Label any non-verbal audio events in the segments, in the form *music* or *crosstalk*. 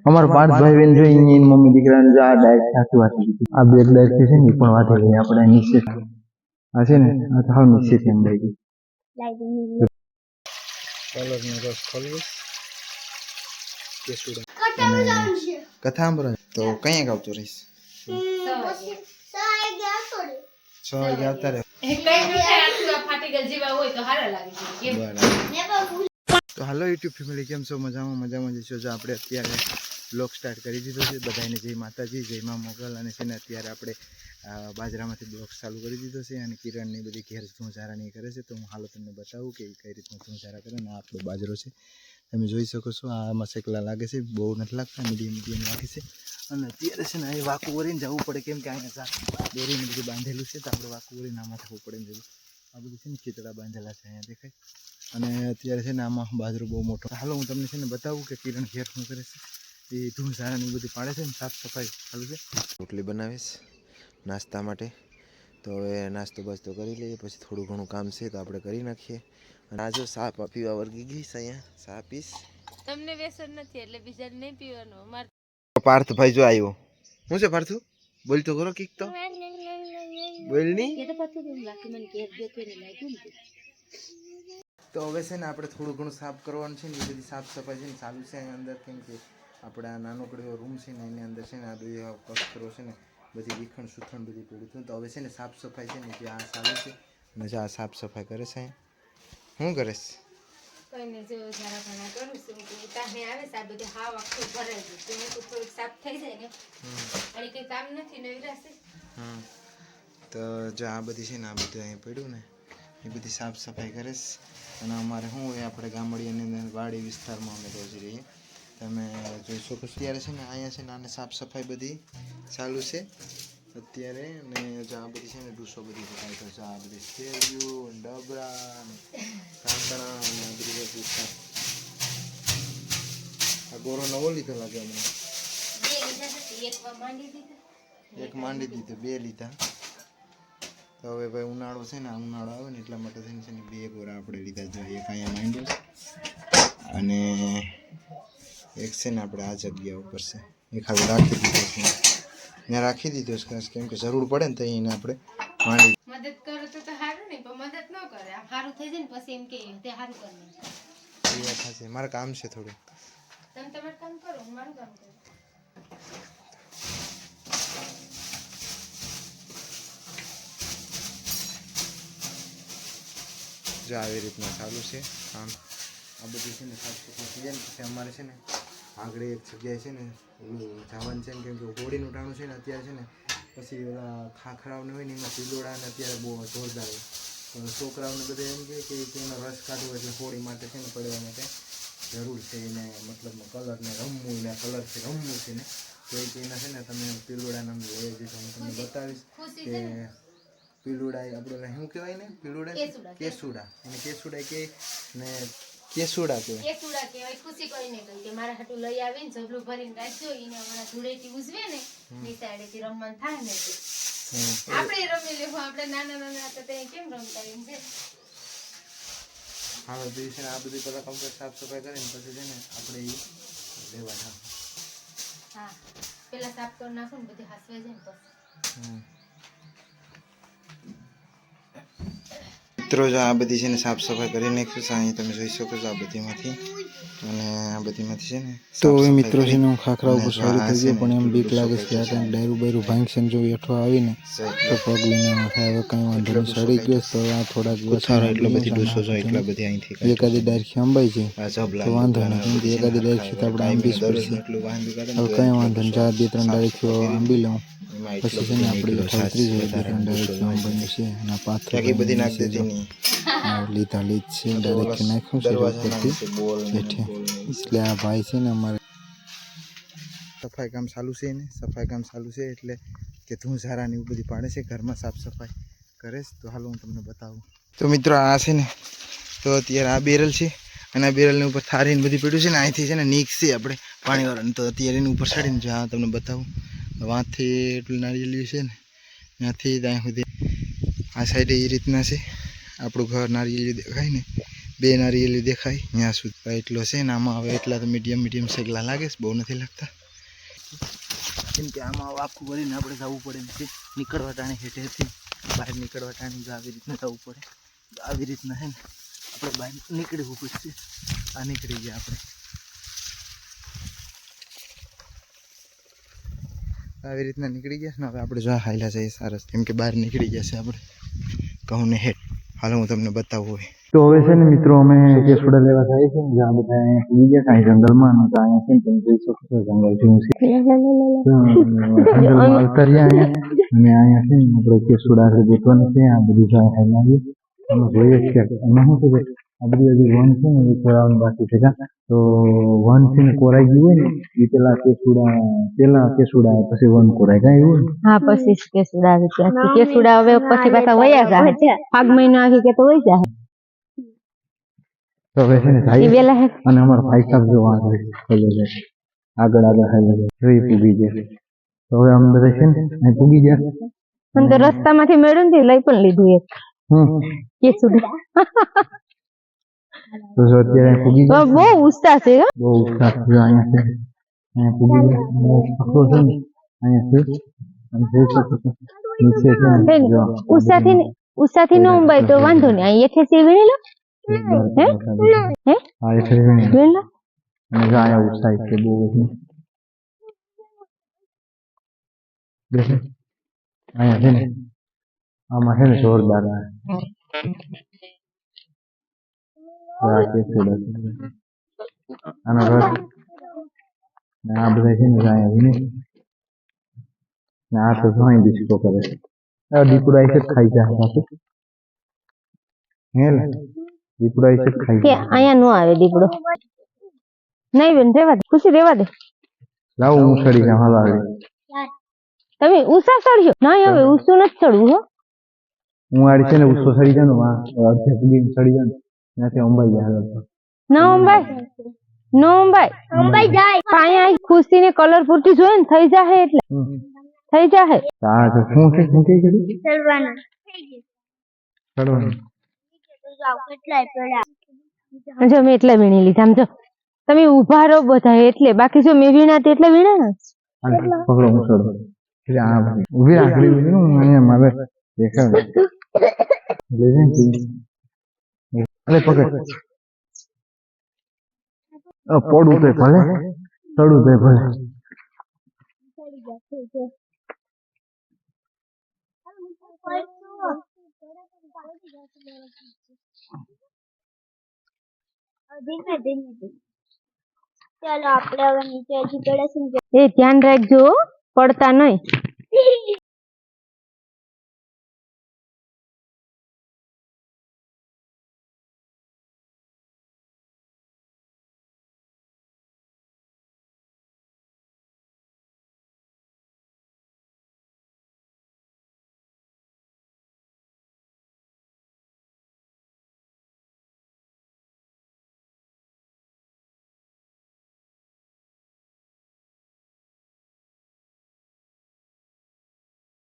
અમારા પાંચ ભાઈ બહેન જોઈ એની મમ્મી દીકરાને જો આ ડાયટ સાચી વાત આ બે ડાયટ છે ને એ પણ વાત ગઈ આપણે નિશ્ચિત આ છે ને આ તો હાલ નિશ્ચિત એમ લઈ ગઈ કથા સાંભળો તો કઈ આવતું રહીશ? છ વાગે આવતા રહે. તો હાલો યુટ્યુબ ફેમિલી, કેમ છો? મજામાં મજામાં જઈશું જો આપણે અત્યારે બ્લોગ સ્ટાર્ટ કરી દીધો છે. બધાને જય માતાજી, જય માં મોગલ અને છે ને અત્યારે આપણે બાજરામાંથી બ્લોગ ચાલુ કરી દીધો છે અને કિરણની બધી ઘેર ધૂંઝારા નહીં કરે છે. તો હું હાલો તમને બતાવું કે કઈ રીતના ધૂંઝારા કરે અને આપણો બાજરો છે. તમે જોઈ શકો છો આમાં સેકલા લાગે છે, બહુ નથી લાગતા, મીડિયમ મીડિયમ લાગે છે. અને અત્યારે છે ને અહીં વાકું વળીને જવું પડે, કેમ કે અહીંયા દોરીને બધું બાંધેલું છે, તો આપણે વાકું વળીને આમાં થવું પડે ને જવું. આ બધું છે ને ચીતડા બાંધેલા છે, અહીંયા દેખાય. અને અત્યારે છે ને આમાં બાજરો બહુ મોટો. હાલો હું તમને છે ને બતાવું કે કિરણ ઘેર શું કરે છે. એ ધૂળઝારાની બધી પાડે છે ને સાફ સફાઈ ચાલુ છે. રોટલી બનાવીશ નાસ્તા માટે. તો હવે નાસ્તો બાસ્તો કરી લઈએ પછી થોડું ઘણું કામ છે તો આપણે કરી નાખીએ. અને આજે જો પીવા વર્ગી ગઈશ અહીંયા સા પીશ. તમને વ્યસન નથી એટલે બીજાને નહીં પીવાનું. અમારે પાર્થભાઈ જો આવ્યો. શું છે પાર્થુ? બોલ તો કરો કીક તો. બોલની. કે તો હવે છે ને આપણે થોડું ઘણું સાફ કરવાનું છે ને એ બધી સાફ સફાઈ છે ને ચાલુ છે અહીં અંદર કેમ કે આપણે આ નાનકડો એવો રૂમ છે ને એની અંદર છે ને આ બધી કચરો છે ને બધી વિખણ સુથણ બધી પડ્યું હતું. તો હવે છે ને સાફ સફાઈ છે ને જે આ ચાલુ છે. અને જે આ સાફ સફાઈ કરે છે શું કરે છે? કઈ જો જરા ઘણા કરું છું. કે ઉતાહે આવે છે આ બધી હાવ આખું ભરાઈ ગયું તો હું થોડુંક સાફ થઈ જાય ને. અને કઈ કામ નથી ને વિરાશે હમ. તો જો આ બધી છે ને આ બધું અહીં પડ્યું ને એ બધી સાફ સફાઈ કરે છે. અને અમારે શું હોય આપણે ગામડીની અંદર વાડી વિસ્તારમાં અમે રોજ રહીએ. તમે જોઈ શકો છો અત્યારે છે ને અહીંયા છે ને આને સાફ સફાઈ બધી ચાલુ છે. અત્યારે ને જો આ બધી છે ને ડૂસો બધી સફાઈ તો છે. આ બધી શેરિયું ડબરા ને કાંકણા આ બધી બધી આ ગોરો નવો લીધો લાગે હમણાં એક માંડી દીધું બે લીધા. તો હવે ભાઈ ઉનાળો છે ને ઉનાળો આવે ને એટલા માટે થઈને છે ને બે ગોરા આપણે લીધા જો એક અહીંયા માંડ્યો અને એક છે ને આપણે આ જગ્યા ઉપર છે. એ ખાલી રાખી દીધો છે. ત્યાં રાખી દીધો છે કેમ કે જરૂર પડે ને તો એને આપણે માંડી મદદ કરો તો તો સારું નહીં પણ મદદ ન કરે. આમ સારું થઈ જાય ને પછી એમ કે તે સારું કરે એ વાત થશે મારે કામ છે થોડું તમે તમારું કામ કરો હું મારું કામ કરું. જો આવી રીતના ચાલુ છે. કામ. આ બધું છે ને સાફ સફાઈ થઈ જાય ને પછી અમારે છે ને આગળ એક જગ્યાએ છે ને ઓલું જવાનું છે ને કેમ કે હોળીનું ટાણું છે ને અત્યારે છે ને પછી ઓલા ખાખરાઓને હોય ને એમાં પીલોડાને અત્યારે બહુ જોરદાર હોય. તો છોકરાઓને બધા એમ કહે કે તેનો રસ કાઢવો એટલે હોળી માટે છે ને પડવા માટે જરૂર છે એને મતલબ કલરને રમવું ને કલરથી રમવું છે ને. તો એ એના છે ને તમે પીલોડાને લઈ જજો હું તમને બતાવીશ કે છે ને પીલુડા એ આપણે શું કહેવાય ને પીલુડા કેસુડા. અને કેસુડા કે ને કેસુડા કહેવાય. કેસુડા કહેવાય ખુશી કરીને કહી કે મારા હાટું લઈ આવીને જબલું ભરીને રાખજો એને હમણાં ધૂળેટી ઉજવે ને નિશાળેથી રમવાનું થાય ને આપણે રમી લેવું આપણે નાના નાના હતા ત્યાં કેમ રમતા એમ છે હા બધું છે ને આ બધી પહેલાં કમ્પ્લેટ સાફ સફાઈ કરીને પછી છે ને આપણે એ લેવા હા પેલા સાફ કરી નાખો ને બધી હાસવાઈ જાય ને પછી. મિત્રો જો આ બધી છે ને સાફ સફાઈ કરી નાખ્યું છે અહીં તમે જોઈ શકો છો આ બધીમાંથી. અને આ બધીમાંથી છે ને તો એ મિત્રો છે ને હું ખાખરા ઉપર સારું થઈ ગયું પણ એમ બીક લાગે છે આ કંઈક ડાયરું બાયરું ભાંગશે જો એઠો આવીને તો પગ લઈને હવે કંઈ વાંધો નહીં સડી ગયો તો આ થોડાક દિવસ એટલો બધી ડોસો જો એટલા બધી અહીંથી એકાદી ડાયરખી અંબાઈ છે. તો વાંધો નહીં એકાદી ડાયરખી તો આપણે આંબી જ પડશે હવે કંઈ વાંધો નહીં ચાર બે ત્રણ ડાયરખીઓ આંબી લઉં. પછી છે ને આપણે અઠાત્રીસ હોય બે ત્રણ ડાયરખીઓ છે. અને આ બધી નાખ દીધી લીધા લીધ છે. ડાયરેક્ટ નાખ્યું છે ઉપરથી હેઠે એટલે આ ભાઈ છે ને અમારે સફાઈ કામ ચાલુ છે ને. સફાઈ કામ ચાલુ છે એટલે કે ધૂંઝારા ને એવું બધી પાડે છે. ઘરમાં સાફ સફાઈ કરે છે. તો હાલો હું તમને બતાવું. તો મિત્રો આ છે ને તો અત્યારે આ બેરલ છે અને આ બેરલની ઉપર થારીને બધી પીડ્યું છે ને. અહીંથી છે ને નીક છે આપણે પાણીવાળાને. તો અત્યારે એની ઉપર ચડીને જો તમને બતાવું. વાંથી એટલું નારિયેલી છે ને, ત્યાંથી ત્યાં સુધી. આ સાઈડે એ રીતના છે. આપણું ઘર નારિયેલી દેખાય ને, બે નારિયેલી દેખાય, ત્યાં સુધી. એટલો છે ને, આમાં હવે એટલા તો મીડિયમ મીડિયમ સેગલા લાગે છે, બહુ નથી લાગતા. કેમ કે આમાં આખું કરીને આપણે જવું પડે છે નીકળવા ટાણે હેઠેથી બહાર નીકળવા ટાણે જો આવી રીતના જવું પડે. આવી રીતના છે ને, આપણે બહાર નીકળવું પડશે. આ નીકળી ગયા આપણે. આવી રીતના નીકળી ગયા છે ને હવે આપણે જો હાલ્યા છે સરસ. કેમ કે બહાર નીકળી ગયા છે આપણે. કહું ને હેઠ. હાલો હું તમને બતાવું હોય તો હવે છે ને મિત્રો અમે કેસોડા લેવા જાય છે ને જ્યાં બધા અહીંયા પૂરી ગયા કાંઈ જંગલમાં અને તો અહીંયા છે ને તમે જોઈ શકો છો જંગલ જેવું છે. જંગલમાં આવતા રહ્યા અહીંયા અને અહીંયા છે ને આપણે કેસોડા આગળ ગોતવાના છે આ બધું જાય હાઈલાવી અમે જોઈએ જ કે એમાં શું છે કે આ બધી હજી વન છે ને એ કોરાવાનું બાકી છે કાં? તો વન છે ને કોરાઈ ગયું હોય ને એ પેલા કેસુડા પેલા કેસુડા પછી વન કોરાય કાંઈ એવું? હા પછી કેસુડા આવે ત્યાંથી. કેસુડા હવે પછી પાછા વયા જાય ફાગ મહિનો આવી કે તો વહી જાય તો હવે છે ને એ વેલા હે. અને અમારા ભાઈ સાહેબ જો આગળ ચાલ્યો જાય આગળ આગળ ચાલ્યો જાય જોઈ પૂગી ગયા તો હવે અમે બધા છે ને અહીં પૂગી ગયા. અને તો રસ્તામાંથી મેળવ્યું ને લઈ પણ લીધું એક. કેસુડા. તો જો અત્યારે પૂગી ગયા બહુ ઉત્સાહ છે. બહુ ઉત્સાહ જો અહીંયા છે. અહીંયા પૂગી ગયા પકડો છે ને અહીંયા છે. અને જોઈ શકો છો નીચે છે છે ઉત્સાહથી ઉત્સાહથી ન ઉંબાય તો વાંધો નહીં. અહીંયા છે વીણી લો. હે? હે? હા એ થઈ ગયું અને જો અહીંયા ઉત્સાહ છે બહુ બધું. અહીંયા છે ને. આમાં છે ને જોરદાર આ આ કેસુડા આનો રસ આ બધા છે ને જો અહીંયા ને આ તો જોઈ ડિસ્કો કરે આ દીપડા એક જ ખાઈ જાય પાછું હે દીપડા એક જ ખાઈ જાય અહીંયા નો આવે દીપડો. નહીં બેન રેવા દે. ખુશી રેવા દે. લાવ હું સડી જાઉં. હાલ તમે ઉષા ચડ્યો? નહીં હવે ઉષું નથી ચડવું હો. હું આડી છે ને ઉસો સડી જાઉં ને આ અડધે સુધી સડી જાઉં અંબાઈ જાય. ન ન અંબાઈ? જાય. ખુશી ને કલર પૂરતી જોઈએ ને થઈ જાહે એટલે. થઈ જાહે. આ તો શું છે શું કઈ કર્યું ચડવાના. ચડવાનું. જો મેં એટલા વીણી લીધા. આમ જો તમે ઊભા રહો બધા એટલે. બાકી જો મેં વીણા તે એટલે વીણા ને પકડો હું ચડો એટલે આ ભાઈ રાખડી ઊભી હું અહીંયા મારે દેખાડું. *laughs* લઈ જાય ને તું. અરે પકડ અ, પડું તો ભલે ચડું તો ભલે ધીમે ધીમે ધીમે. ચાલો આપણે હવે નીચે હજી પડે છે ને એ ધ્યાન રાખજો હો, પડતા નહીં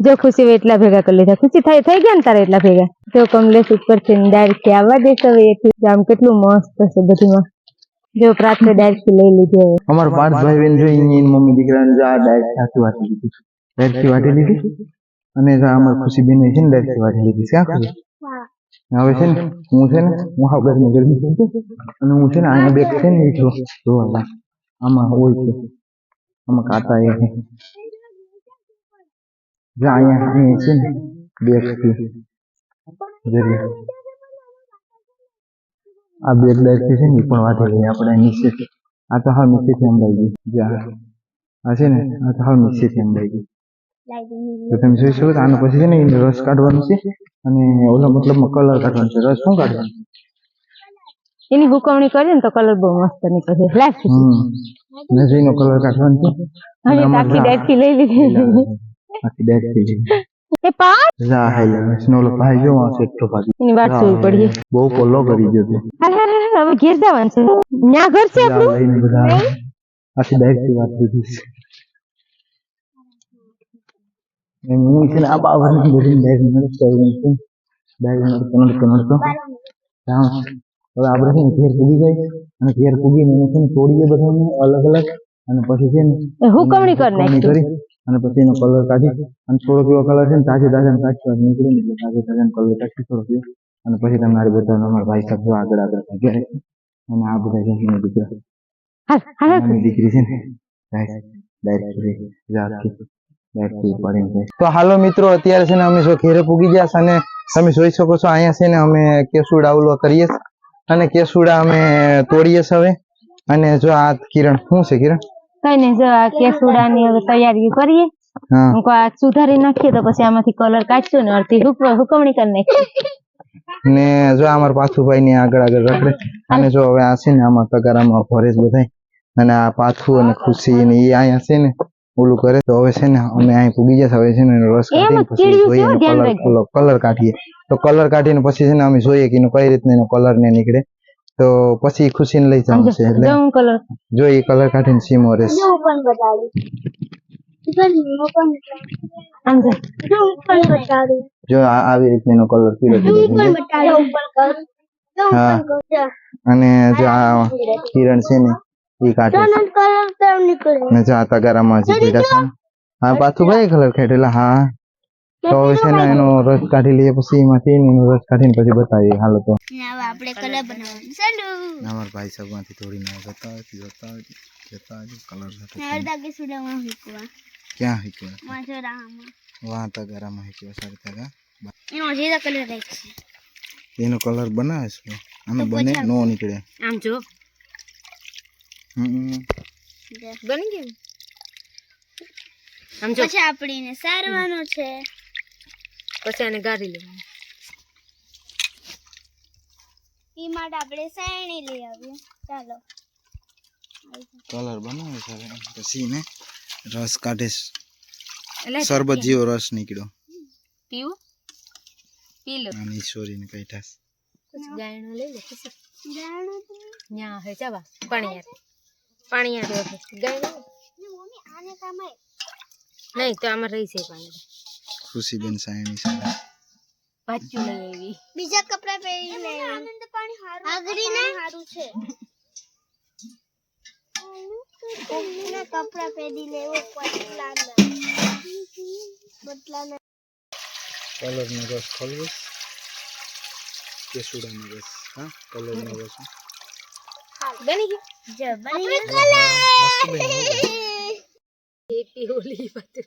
જો ખુશી હોય એટલા ભેગા કરી લીધા. ખુશી થઈ થઈ ગયા ને તારે એટલા ભેગા? જો કમલેશ ઉપર છે ડાયરેક્ટ આવવા દે હવે એથી આમ કેટલું મસ્ત છે બધું જો પ્રાર્થના ડાયરેક્ટ લઈ લીધી હવે. અમાર પાંચ ભાઈ બહેન જો એની મમ્મી દીકરાને જો આ ડાયરેક્ટ સાચું વાટી લીધી ડાયરેક્ટ વાટી લીધી અને જો અમાર ખુશી બેન છે ને ડાયરેક્ટ વાટી લીધી ક્યાં ખુશી હવે છે ને, હું છે ને, હું હા ગરમી ગરમી અને હું છે ને અહીંયા બેગ છે ને એ જો આમાં હોય છે. આમાં કાતા એ જો અહીંયા અહીંયા છે ને બેગ છે જરી આ બેગ ડાયરેક્ટ છે ને પણ લઈએ આપણે નીચે. આ તો હાવ નીચેથી અંબાઈ ગઈ જે. આ છે ને આ તો હાવ નીચેથી અંબાઈ ગઈ તો તમે જોઈ શકો આનો પછી છે ને રસ કાઢવાનો છે. અને ઓલા મતલબમાં કલર કાઢવાનો છે. રસ શું કાઢવાનો એની હુકવણી કરીએ ને તો કલર બહુ મસ્ત નીકળે લાઈફ નજીનો કલર કાઢવાનો છે. આખી જા- લઈ લીધી. ડાયરેક્ટ થઈ ગઈ એ પા જા ભાઈ આ સેટો વાત બહુ કરી ગયો છે હાલ, હવે ઘેર જવાનું છે ન્યા ઘર છે આપણું વાત છે હું છે ને આ બધી છું હવે આપણે છે ઘેર ગઈ અને ઘેર પૂગીને એને છે ને તોડીએ બધાને અલગ અલગ અને પછી છે ને હુકમણી કરી નાખી અને પછી એનો કલર કાઢી અને થોડોક એવો કલર છે ને તાજે તાજા કાઢી નીકળીને એટલે તાજે તાજા કલર કાઢી થોડોક એવો. અને પછી તમારે બધા અમારા ભાઈ સાહેબ જો આગળ આગળ ભાગ્યા અને આ બધા છે દીકરા. નાની દીકરી છે ને. તો હાલો મિત્રો અત્યારે છે ને અમે જો ઘેરે પૂગી ગયા છે અને તમે જોઈ શકો છો અહીંયા છે ને અમે કેસુડા ઓલો કરીએ અને કેસુડા અમે તોડીએ છીએ હવે. અને જો આ કિરણ શું છે કિરણ? કઈ નઈ જો આ કેસુડાની હવે તૈયારી કરીએ. હું. કહું આ સુધારી નાખીએ તો પછી આમાંથી કલર કાઢશું ને અડધી હુક- હુકમણી કરી નાખીએ. *laughs* ને જો અમારા પાથુભાઈ ને આગળ આગળ રખડે. અને જો હવે આ છે ને આમાં તગારામાં ભરે જ બધાય. અને આ પાછું અને ખુશી ને એ અહીંયા છે ને ઓલું કરે. તો હવે છે ને અમે અહીં પૂગી ગયા હવે છે ને એનો રસ કાઢીએ કાઢીને પછી કલર કાઢીએ. તો કલર કાઢીને પછી છે ને અમે જોઈએ કે એનો કઈ રીતના એનો કલર ને નીકળે. તો પછી ખુશીને લઈ જવાનું છે એટલે કલર. જો એ કલર કાઢીને સીમો રહેશે જો હું પણ બતાડું. જો જો જો. આવી રીતે એનો કલર પીળો હું જો જો. અને જો આ કિરણ છે ને એ કાઢે છે. આનો કલર તો નીકળે. ને જો આ તગારામાં હજી ભેગા છે હા પાછું ભાઈ કલર ખેડેલા હા. તો છે ને એનો રસ કાઢી લઈએ પછી એમાંથી એનો રસ કાઢીને પછી બતાવીએ હાલો તો. ને હવે આપણે કલર બનાવવાનું. ચાલુ અમાર ભાઈ સાહેબમાંથી તોડીને જતા જતા જતા હોય કલર ને અડધા કે સુડામાં હીકવા ક્યાં હીકવા માથોરામાં વાં તગારામાં હીકવા સારી તગા એનો સીધા કલર રાખશે એનો કલર બનાવે છે? આનો બને નો નીકળે. આમ જો. હમ. બની ગયું? આમ જો. પછી આપણીને સારવાનો છે. પછી આને ગાળી લેવાનું. એ માટે આપણે સાયણી લઈ આવીએ. ચાલો. કલર બનાવે છે પછી ને રસ કાઢે. એટલે શરબત જેવો રસ નીકળ્યો. પીવું? પી લો. અને ઈશ્વરીને કઈઠા છે. પછી ગાયણો લઈ લે. તો ન્યા હે ચાવા પાણી યાર પાણી યાર ગાયણો? મમ્મી આને કામ નહીં તો આમાં રહી છે પાણી. ખુશીબેન સાયણી સાથે પાછું લઈ આવી બીજા કપડા પહેરી લે આનંદ પાણી હારું આગરી ને? હારું છે. કોકના કપડા પહેરી લેવો પટલાના. ના પતલા કલરનો રસ ખોલવો. કેસુડાનો રસ હા? કલરનો રસ બની ગયું? જો બની મસ્ત બન્યું હો *laughs* ભાઈ. હેપી હોલી પાછું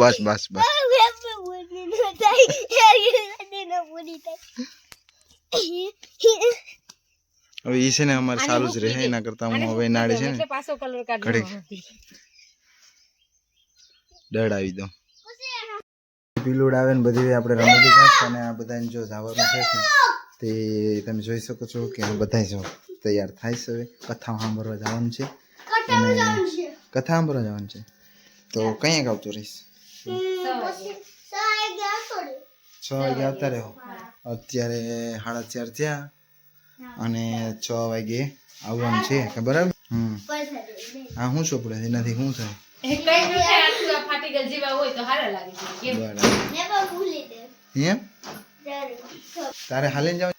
બસ બસ બસ થાય થાય હવે ઈ છે ને અમારે સારું જ રહે એના કરતા હું હવે નાડે છે ને. એટલે પાછો કલર કાઢી આવી દઉં. પીલુડ આવે ને બધી આપણે રમતી લીધા અને આ બધાને જો જવાનું છે ને તે તમે જોઈ શકો છો કે બધા જો તૈયાર થાય છે હવે. કથા સાંભળવા જવાનું છે. અને કથા સાંભળવા જવાનું છે. તો કઈ આવતો રહીશ? છ વાગે આવતા રહ્યો અત્યારે સાડા ચાર થયા અને છ વાગે આવવાનું છે કે બરાબર? હમ. હા શું ચોપડે એનાથી શું થાય? કઈ નહીં થાય, આટલું આ ફાટી ગયેલ જેવા હોય તો સારા લાગે છે કેમ? એમ? તારે હાલીને જાવ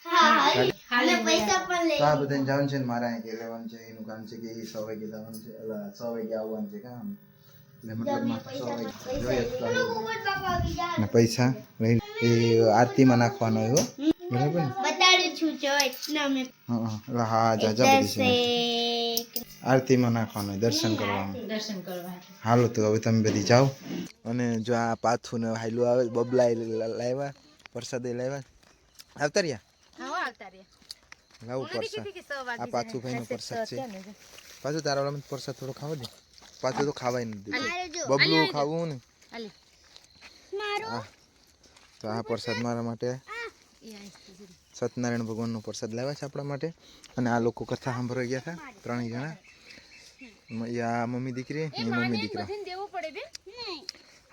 પૈસા આ બધાને જવાનું છે ને મારે અહીં રહેવાનું છે એનું કામ છે કે એ સો વાગે જવાનું છે અલા, સો વાગે આવવાનું છે કામ. ને પૈસા લઈ એ આરતીમાં નાખવાનો હોય હો. બરાબર ને? બતાડું છું જો એટલે અમે હા હા. જાજા બધી આરતીમાં નાખવાનું હોય દર્શન કરવાનું. દર્શન કરવા. હાલો તો હવે તમે બધી જાઓ. અને જો આ પાથું ને હાઈલું આવે બબલા લાવ્યા પ્રસાદે લાવ્યા આવતા રહ્યા? હા આવતા રહ્યા. લાવું પ્રસાદ. આ પાછું ભાઈનો પ્રસાદ છે. પાછું તારા વાળામાં પ્રસાદ થોડો ખાવા દે. પાછું તો ખાવાય નથી બબલું ખાવું ને? તો આ પ્રસાદ મારા માટે. સત્યનારાયણ ભગવાનનો પ્રસાદ લાવ્યા છે આપણા માટે. અને આ લોકો કથા સાંભળવા ગયા હતા ત્રણેય જણા. મ- મમ્મી દીકરી ને મમ્મી દીકરા. દેવું પડે બે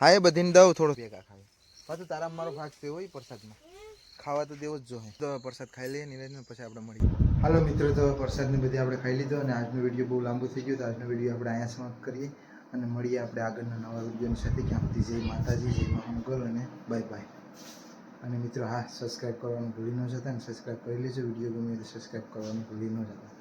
હા એ બધીને દઉં થોડો ભેગા ખાવે પાછું તારા મારો ભાગ તેવો હોય પ્રસાદમાં. ખાવા તો દેવો જ જોઈએ તો પ્રસાદ ખાઈ લઈએ નિવેદન પછી આપણે મળીએ. હાલો મિત્રો, તો પ્રસાદને બધી આપણે ખાઈ લીધો અને આજનો વીડિયો બહુ લાંબો થઈ ગયો, તો આજનો વીડિયો આપણે અહીંયા સમાપ્ત કરીએ અને મળીએ આપણે આગળના નવા વિડીયોની સાથે. ક્યાં સુધી જય માતાજી, જય મા મંગલ અને બાય બાય. અને મિત્રો, હા સબસ્ક્રાઈબ કરવાનું ભૂલી ન જતા અને સબસ્ક્રાઈબ કરી લેજો. વીડિયો ગમે તો સબસ્ક્રાઈબ કરવાનું ભૂલી ન જતા.